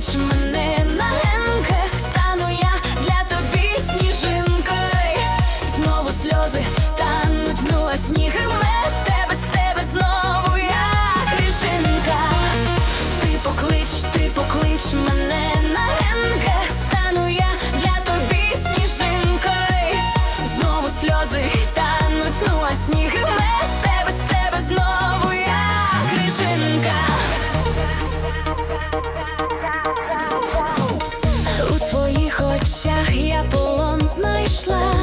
Клич мене на генке, стану я для тобі сніжинкою Знову сльози тануть, ну а сніг і тебе з тебе знову я крижинка. Ти поклич, ти поклич мене на генке, стану я для тобі сніжинкою Знову сльози. очах я полон знайшла.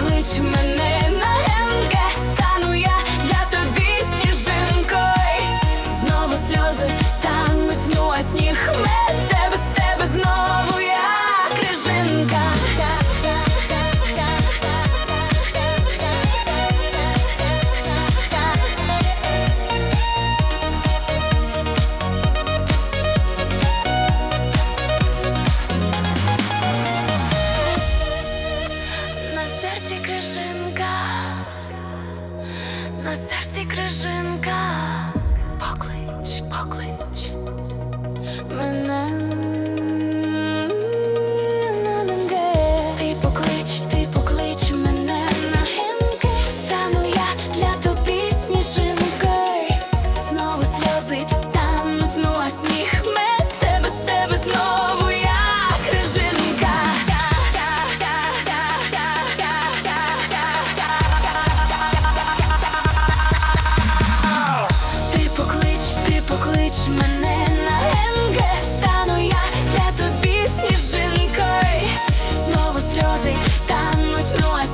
Клич мене. серці крижинка, на серці крижинка, поклич, поклич. Мене на НГ стану я для тобі сніжинкою Знову сльози тануть, ну а